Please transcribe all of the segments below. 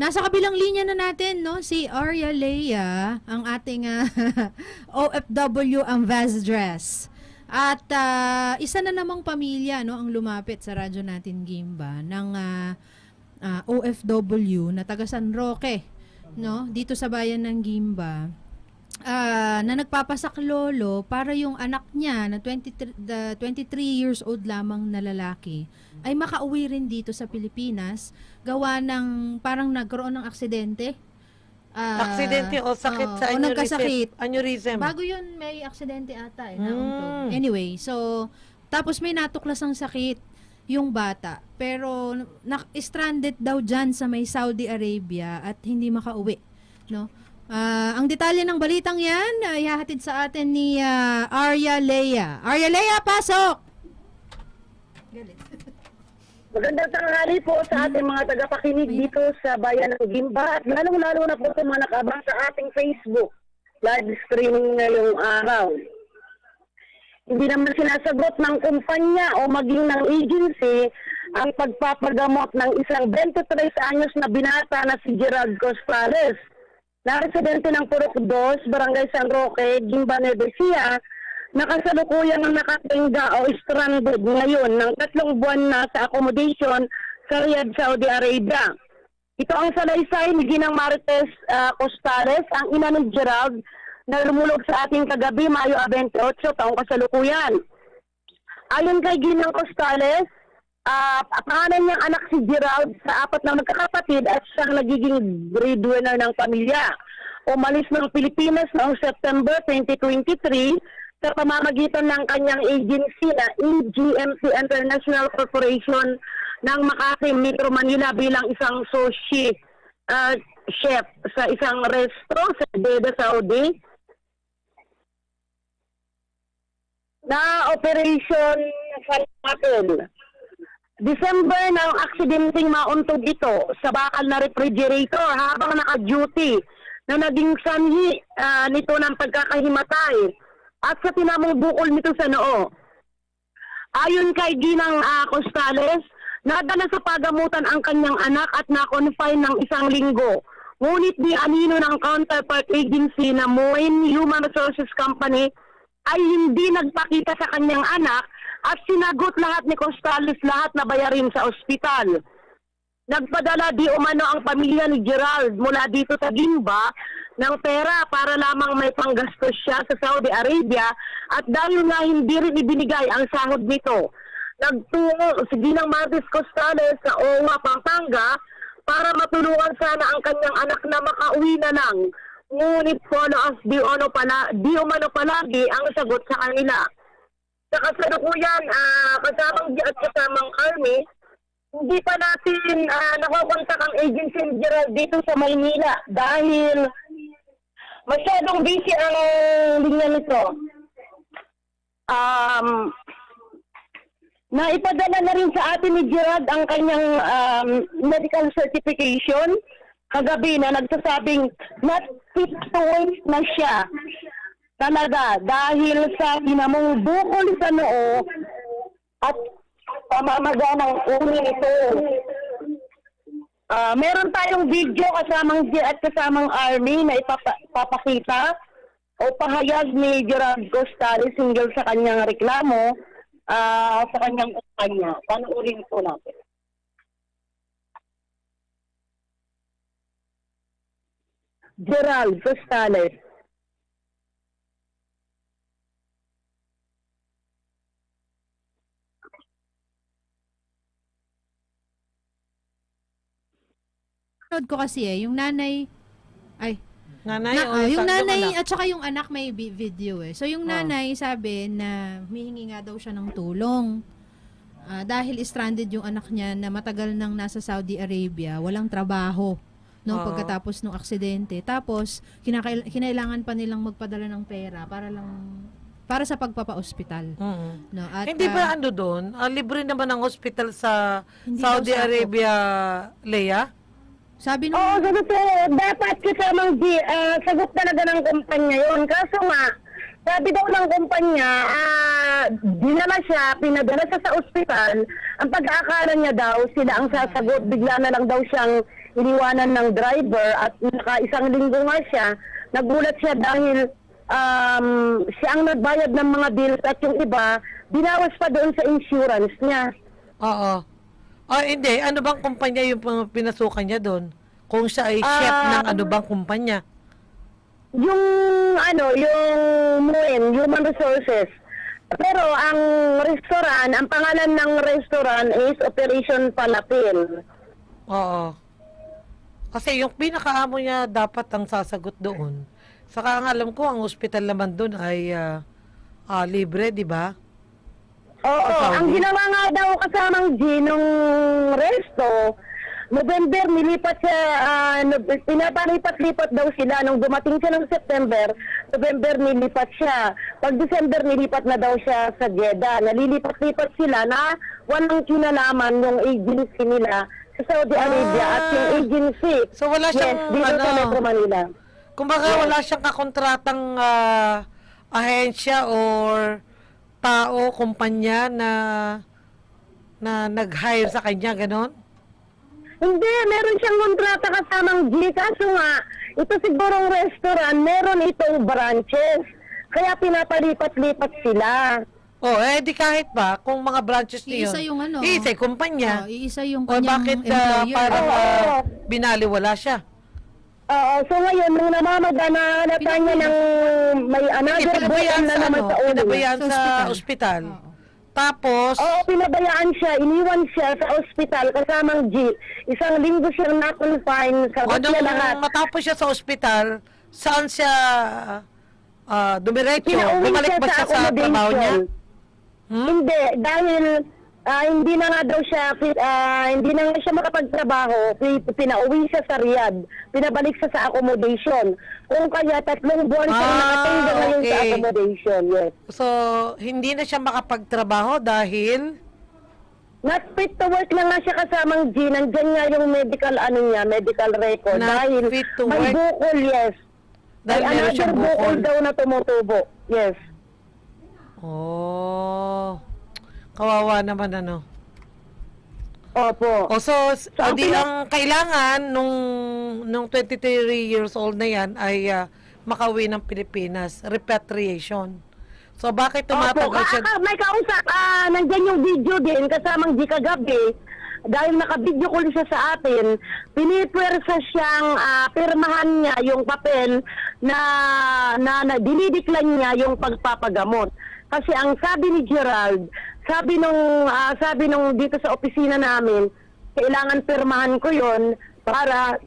Nasa kabilang linya na natin, no, si Arya Leia, ang ating ah, OFW ang Vaz Dress. At ah, isa na namang pamilya, no, ang lumapit sa radyo natin Gimba ng ah, ah, OFW na taga San Roque, no, dito sa bayan ng Gimba. Ah, na nagpapasak lolo para yung anak niya na 23, the 23 years old lamang na lalaki ay makauwi rin dito sa Pilipinas gawa ng parang nagkaroon ng aksidente. Ah, Aksidente o sakit oo, sa o aneurysm. nagkasakit. Aneurysm. Bago yun may aksidente ata eh. Mm. Anyway, so tapos may natuklas ng sakit yung bata. Pero na- stranded daw dyan sa may Saudi Arabia at hindi makauwi, no? Ah, ang detalye ng balitang yan, uh, ihahatid sa atin ni ah, Arya Leia. Arya Leia, pasok! Magandang tanghali po sa ating mga tagapakinig dito sa bayan ng Gimba at lalong-lalo na po sa mga nakabang sa ating Facebook live streaming ngayong araw. Hindi naman sinasagot ng kumpanya o maging ng agency ang pagpapagamot ng isang 23 anyos na binata na si Gerald Costales na residente ng Purok 2, Barangay San Roque, Gimba, Nevesia, nakasalukuyang ang nakatingga o stranded ngayon ng tatlong buwan na sa accommodation sa Riyadh, Saudi Arabia. Ito ang salaysay ni Ginang Marites ah, Costales, ang ina ni Gerald, na lumulog sa ating kagabi, Mayo 28, taong kasalukuyan. Ayon kay Ginang Costales, ah pangalan niyang anak si Gerald sa apat na magkakapatid at siyang nagiging breadwinner ng pamilya. Umalis ng Pilipinas noong September 2023 sa pamamagitan ng kanyang agency na EGMC International Corporation ng Makati, Metro Manila bilang isang sushi ah, chef sa isang resto sa Jeddah, Saudi. na Operation Falcon. December ng aksidenteng mauntog ito sa bakal na refrigerator habang naka-duty na naging sanhi ah, nito ng pagkakahimatay at sa tinamong bukol nito sa noo. Ayon kay Ginang ah, Costales, nadala sa pagamutan ang kanyang anak at na-confine ng isang linggo. Ngunit di anino ng counterpart agency na Moen Human Resources Company ay hindi nagpakita sa kanyang anak at sinagot lahat ni Costales lahat na bayarin sa ospital. Nagpadala di umano ang pamilya ni Gerald mula dito sa Gimba ng pera para lamang may panggastos siya sa Saudi Arabia at dahil nga hindi rin ibinigay ang sahod nito, nagtungo si Ginang Martis Costales sa OWA, Pampanga para matulungan sana ang kanyang anak na makauwi na lang. Ngunit follow us di, ano pala, di umano palagi ang sagot sa kanila. Sa kasalukuyan, ah, kasamang G at kasamang Army, hindi pa natin uh, nakukontak ang agency ni Gerald dito sa Maynila dahil masyadong busy ang linya nito. Um, naipadala na rin sa atin ni Gerald ang kanyang um, medical certification kagabi na nagsasabing not fit to wait na siya talaga dahil sa ginamong bukol sa noo at pamamaga ng uni nito. Ah, meron tayong video kasamang G at kasamang Army na ipapa- ipapakita o pahayag ni Gerard Costales single sa kanyang reklamo ah, sa kanyang kumpanya. Panoorin po natin. Gerald Costales. Nod ko kasi eh, yung nanay, ay, Nanay na, o ah, yung nanay anak? at saka yung anak may video eh. So yung Oh. nanay sabi na humihingi nga daw siya ng tulong. Ah, dahil stranded yung anak niya na matagal nang nasa Saudi Arabia, walang trabaho no Oo. pagkatapos ng aksidente. Tapos kinakail- kinailangan pa nilang magpadala ng pera para lang para sa pagpapa-ospital. Mm. No, at Hindi ah, ba ano doon? Ah, libre naman ang hospital sa Saudi. Arabia, Leia? Sabi nung Oo, sagot ko, dapat kasamang G, ah, sagot talaga ng kumpanya yun. Kaso nga, sabi daw ng kumpanya, ah, dinala siya, pinadala siya sa ospital, ang pag-aakala niya daw, sila ang sasagot, bigla na lang daw siyang iniwanan ng driver at naka isang linggo nga siya, nagulat siya dahil um, siya ang nagbayad ng mga bills at yung iba, binawas pa doon sa insurance niya. Oo. Ah, hindi. Ano bang kumpanya yung pinasukan niya doon? Kung siya ay chef Ah, ng ano bang kumpanya? Yung ano, yung MUN, Human Resources. Pero ang restaurant, ang pangalan ng restaurant is Operation Palapin. Oo. Kasi yung pinakaamo niya dapat ang sasagot doon. Saka ang alam ko, ang ospital naman doon ay ah, ah, libre, di ba? Oo, Saudi? ang ginawa nga daw kasamang G nung resto, November nilipat siya, ah, no, pinapalipat-lipat daw sila. Nung dumating siya ng September, November nilipat siya. Pag December nilipat na daw siya sa Jeddah. Nalilipat-lipat sila na walang kinalaman yung agency nila sa Saudi Arabia at yung Ah. agency. So wala yes, siyang dito sa ano, Metro Manila. kumbaga Yes. wala siyang kakontratang ah, ahensya or tao, kumpanya na na nag-hire sa kanya, ganon? Hindi, meron siyang kontrata kasamang G. Kaso nga, ito sigurong restaurant, meron itong branches. Kaya pinapalipat-lipat sila. Oh, eh di kahit ba, kung mga branches niyo. Iisa yung ano. Iisa yung kumpanya. Oh, iisa yung o kanyang bakit ah, employer. parang Oo. ah, binaliwala siya? Oo, so ngayon, nung namamagana na niya ng may another button na naman ano, sa ulo. pinabayaan Sa sa ospital. Tapos, Oo, pinabayaan siya. Iniwan siya sa ospital kasamang G. Isang linggo siyang na-confine. Sagot nung niya lahat. matapos siya sa ospital, saan siya ah, dumiretso? Pinauwi Bumalik siya ba sa siya sa trabaho niya? accommodation. Hmm? Hindi, dahil ah, hindi na nga daw siya, ah, hindi na nga siya makapagtrabaho, pi- pinauwi siya sa Riyadh, pinabalik siya sa accommodation. Kung kaya tatlong buwan siya Ah, nakatingga ngayon sa okay. accommodation, yes. So, hindi na siya makapagtrabaho dahil Not fit to work na nga siya kasamang G, nandyan nga yung medical ano niya, medical record. Not dahil fit to may work? bukol, yes. dahil may meron another siyang bukol bukol. daw na tumutubo, yes. Oh. Kawawa naman ano. Opo. O so, s- So, ang pina- ang kailangan nung nung 23 years old na yan ay ah, makauwi ng Pilipinas, repatriation. So bakit Opo, tumatagal siya? ah, ah, may kausap, ah, nandyan yung video din, kasamang di kagabi, dahil naka-video call siya sa atin, pinipwersa siyang ah, pirmahan niya yung papel na, na, na dinidiklan niya yung pagpapagamot. Kasi ang sabi ni Gerald, sabi nung, ah, sabi nung dito sa opisina namin, kailangan pirmahan ko yon para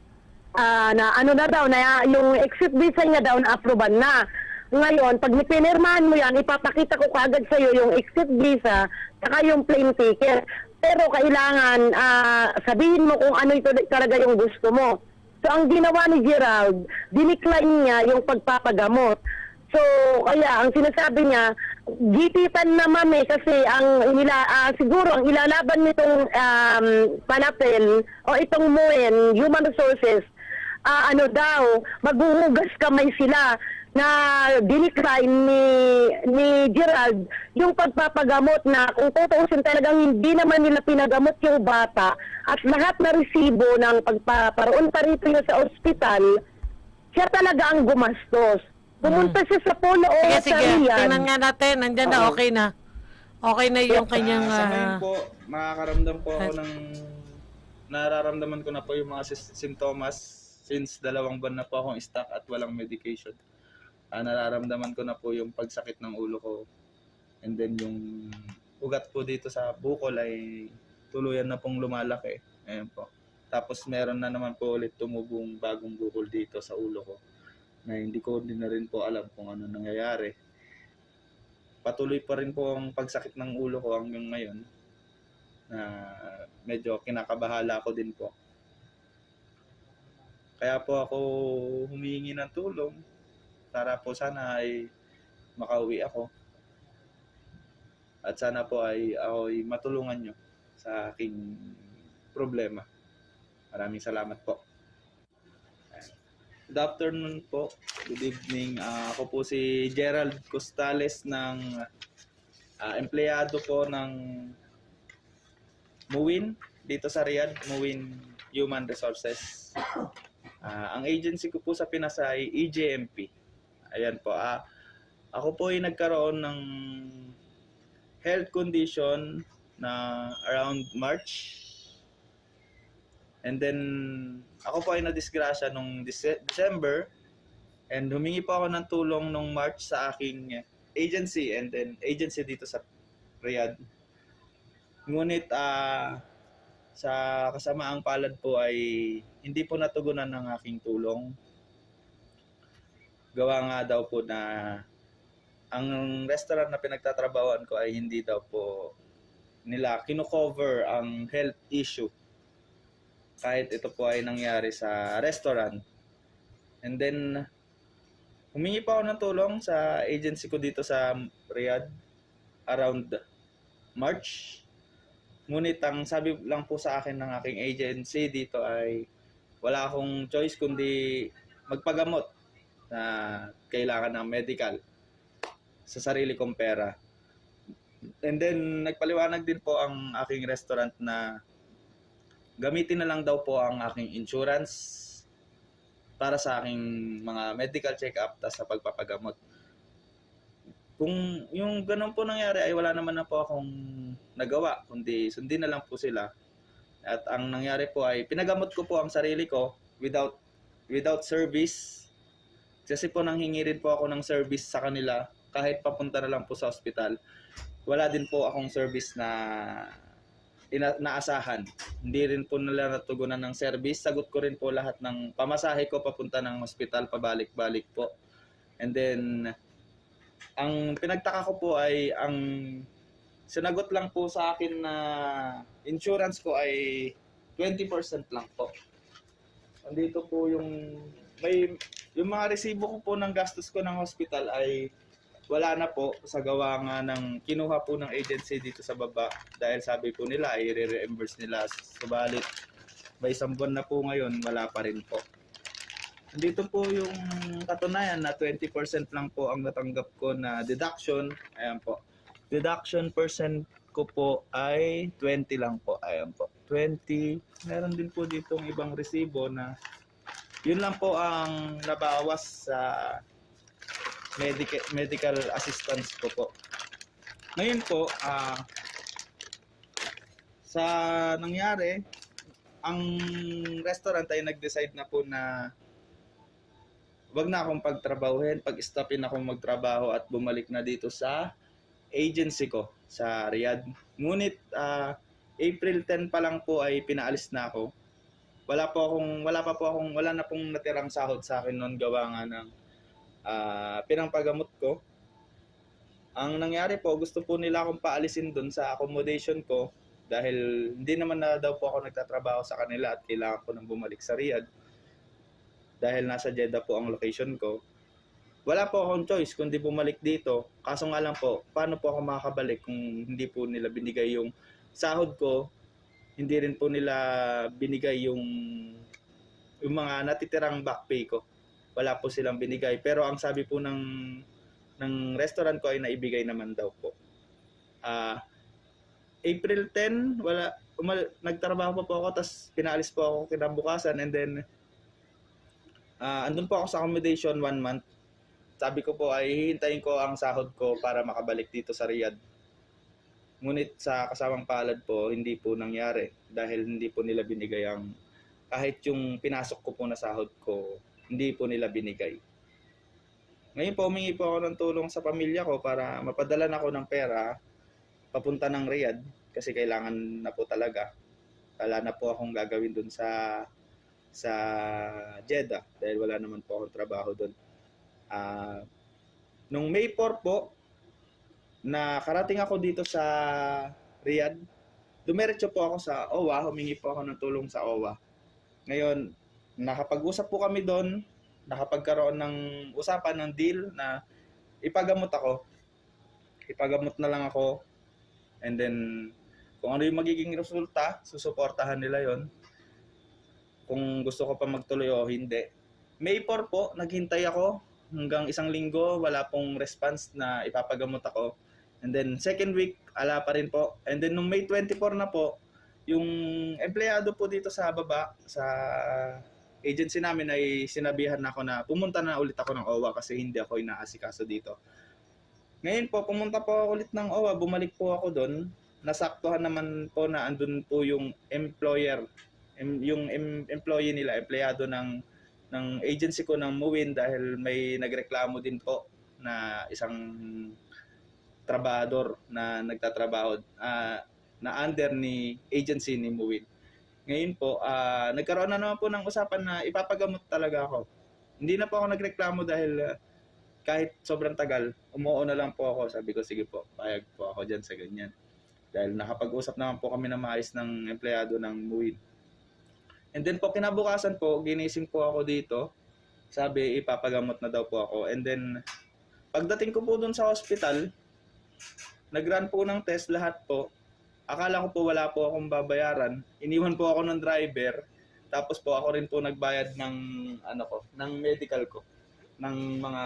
ah, na ano na daw, na yung exit visa niya daw na approval na. Ngayon, pag pinirmahan mo yan, ipapakita ko kagad sa iyo yung exit visa saka yung plane ticket. Pero kailangan ah, sabihin mo kung ano ito talaga yung gusto mo. So ang ginawa ni Gerald, dinikline niya yung pagpapagamot. So kaya ang sinasabi niya, gipitan naman eh kasi ang inila, ah, siguro ang ilalaban nitong um, panapel o itong MUN, Human Resources, ah, ano daw, maghuhugas kamay sila na dinicline ni ni Gerald yung pagpapagamot na kung tutuusin talagang hindi naman nila pinagamot yung bata at lahat na resibo ng pagpaparoon pa rito sa ospital, siya talaga ang gumastos. Pumunta siya sa Polo o Sige, sa sige. Riyadh. Tingnan nga natin. Nandyan na, Oo. okay na. Okay na yung kanyang... Ah, sa ah, ngayon po, makakaramdam po ako ng nararamdaman ko na po yung mga sis- sintomas since dalawang buwan na po akong stuck at walang medication. Ah, nararamdaman ko na po yung pagsakit ng ulo ko and then yung ugat po dito sa bukol ay tuluyan na pong lumalaki. Ayan po. Tapos meron na naman po ulit tumubong bagong bukol dito sa ulo ko na hindi ko din na rin po alam kung ano nangyayari patuloy pa rin po ang pagsakit ng ulo ko hanggang ngayon na medyo kinakabahala ko din po. Kaya po ako humihingi ng tulong para po sana ay makauwi ako. At sana po ay ako ay matulungan nyo sa aking problema. Maraming salamat po. Good afternoon po. Good evening. Ah, ako po si Gerald Costales ng ah, empleyado po ng Muwin dito sa Riyadh, Muwin Human Resources. Ah, ang agency ko po sa Pinas ay EJMP. Ayan po. Ah, ako po ay nagkaroon ng health condition na around March. And then, ako po ay nadisgrasya nung Dece- December. And humingi po ako ng tulong nung March sa aking agency and then agency dito sa Riyadh. Ngunit ah sa kasamaang palad po ay hindi po natugunan ng aking tulong. Gawa nga daw po na ang restaurant na pinagtatrabahoan ko ay hindi daw po nila kino-cover ang health issue kahit ito po ay nangyari sa restaurant. And then, humingi pa ako ng tulong sa agency ko dito sa Riyadh around March. Ngunit ang sabi lang po sa akin ng aking agency dito ay wala akong choice kundi magpagamot na kailangan ng medical sa sarili kong pera. And then, nagpaliwanag din po ang aking restaurant na gamitin na lang daw po ang aking insurance para sa aking mga medical check-up tas sa pagpapagamot. Kung yung ganun po nangyari ay wala naman na po akong nagawa, kundi sundin na lang po sila. At ang nangyari po ay pinagamot ko po ang sarili ko without without service. Kasi po nanghingi rin po ako ng service sa kanila kahit papunta na lang po sa ospital. Wala din po akong service na ina- naasahan. Hindi rin po nila natugunan ng service. Sagot ko rin po lahat ng pamasahe ko papunta ng hospital, pabalik-balik po. And then, ang pinagtaka ko po ay ang sinagot lang po sa akin na insurance ko ay 20% lang po. Andito po yung may yung mga resibo ko po ng gastos ko ng hospital ay wala na po sa gawa nga ng kinuha po ng agency dito sa baba dahil sabi po nila ay re-reimburse nila. Subalit may isang buwan na po ngayon wala pa rin po. Dito po yung katunayan na 20% lang po ang natanggap ko na deduction. Ayan po. Deduction percent ko po ay 20 lang po. Ayan po. 20 meron din po dito ibang resibo na yun lang po ang nabawas sa medical medical assistance ko po. Ngayon po, ah sa nangyari, ang restaurant ay nag-decide na po na wag na akong pagtrabahuhin, pag-stopin akong magtrabaho at bumalik na dito sa agency ko sa Riyadh. Ngunit ah, April 10 pa lang po ay pinaalis na ako. Wala po akong wala pa po akong wala na pong natirang sahod sa akin noon gawa nga ng ah pinangpagamot ko. Ang nangyari po, gusto po nila akong paalisin doon sa accommodation ko dahil hindi naman na daw po ako nagtatrabaho sa kanila at kailangan ko nang bumalik sa Riyadh. Dahil nasa Jeddah po ang location ko. Wala po akong choice kundi bumalik dito. Kaso nga lang po, paano po ako makakabalik kung hindi po nila binigay yung sahod ko, hindi rin po nila binigay yung yung mga natitirang back pay ko wala po silang binigay. Pero ang sabi po ng ng restaurant ko ay naibigay naman daw po. Ah April 10, wala umal, nagtrabaho pa po ako tapos pinaalis po ako kinabukasan and then ah andun po ako sa accommodation one month. Sabi ko po ay hihintayin ko ang sahod ko para makabalik dito sa Riyadh. Ngunit sa kasamang palad po, hindi po nangyari dahil hindi po nila binigay ang kahit yung pinasok ko po na sahod ko, hindi po nila binigay. Ngayon po, humingi po ako ng tulong sa pamilya ko para mapadala na ako ng pera papunta ng Riyadh kasi kailangan na po talaga. Wala na po akong gagawin dun sa sa Jeddah dahil wala naman po akong trabaho dun. Ah, nung May 4 po, na karating ako dito sa Riyadh, dumiretso po ako sa OWA, humingi po ako ng tulong sa OWA. Ngayon, nakapag-usap po kami doon, nakapagkaroon ng usapan ng deal na ipagamot ako. Ipagamot na lang ako. And then, kung ano yung magiging resulta, susuportahan nila yon Kung gusto ko pa magtuloy o hindi. May 4 po, naghintay ako hanggang isang linggo, wala pong response na ipapagamot ako. And then, second week, ala pa rin po. And then, nung May 24 na po, yung empleyado po dito sa baba, sa agency namin ay sinabihan na ako na pumunta na ulit ako ng OWA kasi hindi ako inaasikaso dito. Ngayon po, pumunta po ako ulit ng OWA, bumalik po ako doon. Nasaktuhan naman po na andun po yung employer, em- yung em- employee nila, empleyado ng ng agency ko ng Muwin dahil may nagreklamo din po na isang trabador na nagtatrabaho ah, na under ni agency ni Muwin. Ngayon po, ah, nagkaroon na naman po ng usapan na ipapagamot talaga ako. Hindi na po ako nagreklamo dahil ah, kahit sobrang tagal, umuo na lang po ako. Sabi ko, sige po, payag po ako dyan sa ganyan. Dahil nakapag-usap naman po kami na maayos ng empleyado ng Muwin. And then po, kinabukasan po, ginising po ako dito. Sabi, ipapagamot na daw po ako. And then, pagdating ko po dun sa hospital, nag-run po ng test lahat po. Akala ko po wala po akong babayaran. Iniwan po ako ng driver. Tapos po ako rin po nagbayad ng ano ko, ng medical ko ng mga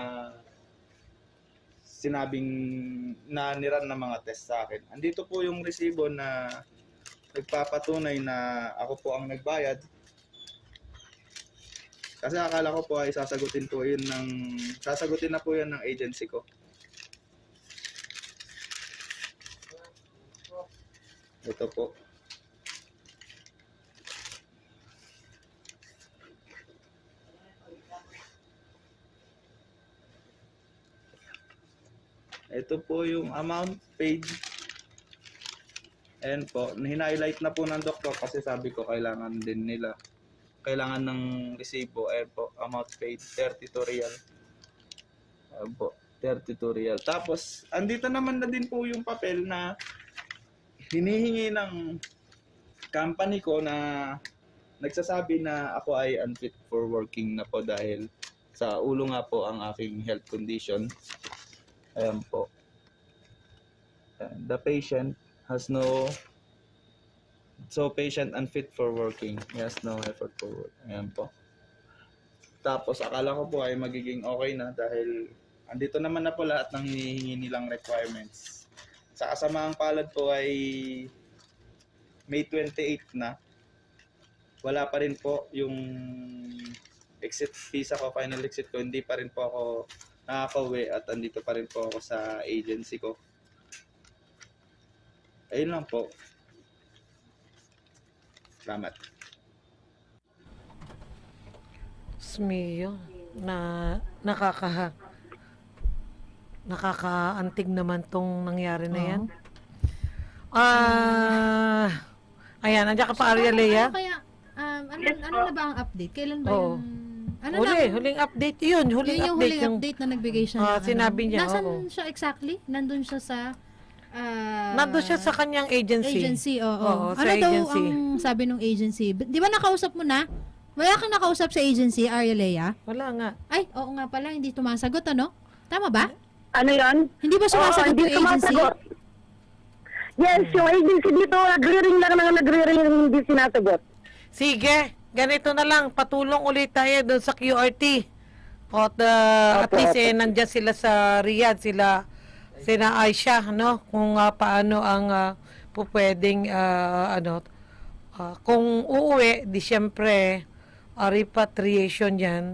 sinabing na niran na mga test sa akin. Andito po yung resibo na nagpapatunay na ako po ang nagbayad. Kasi akala ko po ay sasagutin po yun ng sasagutin na po yan ng agency ko. Ito po. Ito po yung amount paid. Ayan po, hinighlight na po ng doktor kasi sabi ko kailangan din nila. Kailangan ng resibo. Ayan po, amount paid, 32 real. Ayan po, 32 real. Tapos, andito naman na din po yung papel na hinihingi ng company ko na nagsasabi na ako ay unfit for working na po dahil sa ulo nga po ang aking health condition. Ayan po. The patient has no so patient unfit for working. He has no effort for work. Ayan po. Tapos akala ko po ay magiging okay na dahil andito naman na po lahat ng hinihingi nilang requirements. Sa kasamaang palad po ay May 28 na. Wala pa rin po yung exit visa ko, final exit ko. Hindi pa rin po ako nakaka-uwi at andito pa rin po ako sa agency ko. Ayun lang po. Salamat. Smeo, na nakaka nakakaantig naman tong nangyari na yan. Ah, ayan, nandiyan ka pa Arya Lea. Ano kaya, um, ano, ano na ba ang update? Kailan ba Oo. yung... Ano Huli, na? huling update yun, huling yun yung update huling yung update na nagbigay siya. Ah, ng sinabi ano. niya, Nasaan oo. siya exactly? Nandun siya sa... ah, Nandun siya sa kanyang agency. Agency, oo. Oo, sa ano daw agency. ang sabi ng agency? Di ba nakausap mo na? Wala kang nakausap sa agency, Arya Lea? Wala nga. Ay, oo nga pala, hindi tumasagot, ano? Tama ba? Ano yan? Hindi ba sumasagot Oo, yung agency? sumasagot. Yes, yung agency dito, nagre-ring lang na nagre-ring, hindi sinasagot. Sige, ganito na lang, patulong ulit tayo doon sa QRT. At, uh, at Opo, least eh, nandyan sila sa Riyadh, sila, sina Aisha, no? Kung ah, paano ang uh, pupwedeng, ah, ano, ah, kung uuwi, di syempre, ah, repatriation yan,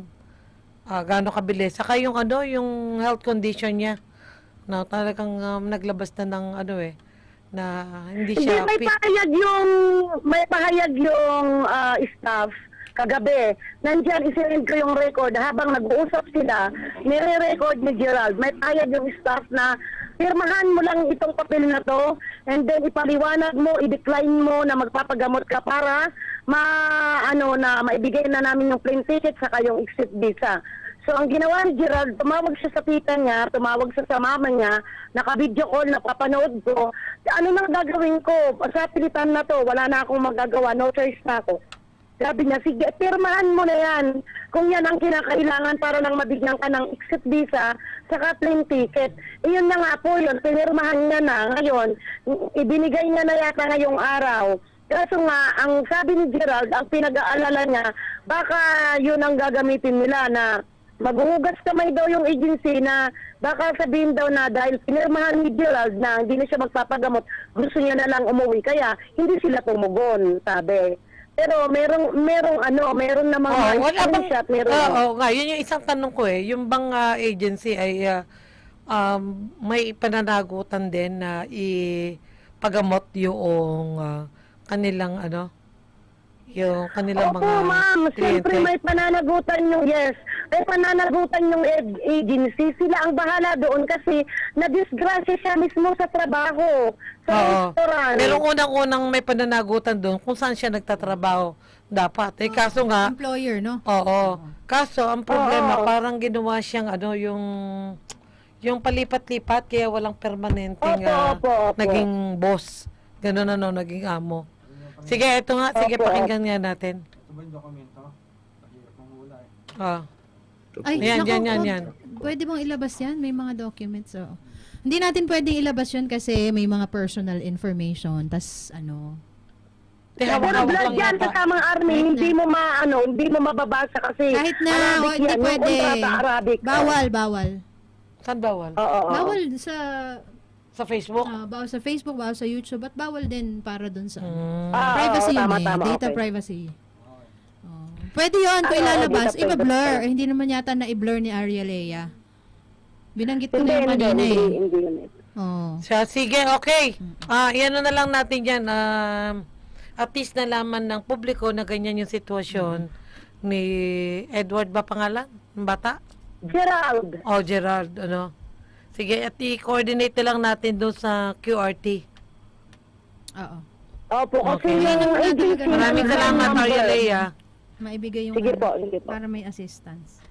ah, gaano kabilis. Saka yung ano, yung health condition niya, no, talagang um, naglabas na ng ano eh, na hindi Hindi, siya may fit. pahayag yung, may pahayag yung ah, staff kagabi. Nandiyan, isirend ko yung record. Habang nag-uusap sila, nire-record ni Gerald. May pahayag yung staff na pirmahan mo lang itong papel na to and then ipaliwanag mo, i-decline mo na magpapagamot ka para ma ano na maibigay na namin yung plane ticket saka yung exit visa. So ang ginawa ni Gerald, tumawag siya sa tita niya, tumawag siya sa mama niya, naka-video call, napapanood ko. Ano nang gagawin ko? Sa pilitan na to, wala na akong magagawa, no choice na ako. Sabi niya, sige, pirmahan mo na yan. Kung yan ang kinakailangan para lang mabigyan ka ng exit visa, saka plane ticket. Iyon na nga po yun, pinirmahan niya na ngayon. Ibinigay niya na yata ngayong araw. Kaso nga, ang sabi ni Gerald, ang pinag-aalala niya, baka yun ang gagamitin nila na maghuhugas kamay daw yung agency na baka sabihin daw na dahil pinirmahan ni Gerald na hindi na siya magpapagamot, gusto niya na lang umuwi. Kaya hindi sila tumugon, sabi. Pero merong, merong ano, meron namang Oh, wala bang screenshot, meron. Oo nga, yun yung isang tanong ko eh. Yung bang ah, agency ay ah, um, may pananagutan din na ipagamot yung ah, kanilang ano yung kanilang Opo, mga ma'am. Siyempre kliyente. may pananagutan yung, yes, may pananagutan yung ag- agency. Sila ang bahala doon kasi na-disgrasya siya mismo sa trabaho, sa Oo. restaurant. Pero unang-unang may pananagutan doon kung saan siya nagtatrabaho dapat. Eh kaso nga, Employer, no? Oo. Kaso, ang problema, Oo. parang ginawa siyang ano, yung yung palipat-lipat kaya walang permanenteng Opo, ah, opo, opo. naging boss. Ganun ano, naging amo. Sige, ito nga. Sige, Opo. pakinggan nga natin. Ito ba yung dokumento? Mahirap mong hula eh. Ah. Ay, Yan, yan, yan, wag- yan. Pwede bang ilabas yan? May mga documents, oh. Hindi natin pwedeng ilabas yun kasi may mga personal information. Tas, ano, Di, Pero hawak-hawak blood lang yan yata. sa tamang army, Kahit hindi na. mo ma, ano, hindi mo mababasa kasi kahit na, Arabic oh, hindi yan, yung pwede. kontrata Arabic. Bawal, bawal. Saan bawal? Oo, oo. Bawal sa, Sa Facebook? ah, bawal sa Facebook, bawal sa YouTube, at bawal din para dun sa, Hmm. Ah, privacy oo, yun tama, eh. tama, Data okay. privacy. Oh. Pwede yun kung Ah, oo, ilalabas. data privacy. Iba-blur. Eh, hindi naman yata na i-blur ni Arya Lea. Binanggit ko Hindi, na yung hindi, kanina hindi, eh. hindi yun eh. Oh. Siya, sige, okay. Ah, yan na lang natin yan. Um, at least nalaman ng publiko na ganyan yung sitwasyon ni Edward ba pangalan? Ng bata? Gerald, O Gerard, ano? Sige, at i-coordinate na lang natin doon sa QRT. Oo. opo, kasi Okay. yung Wala agency... Maraming salamat, number. Maria Lea. Maibigay yung Sige ano, po, sige po. para may assistance.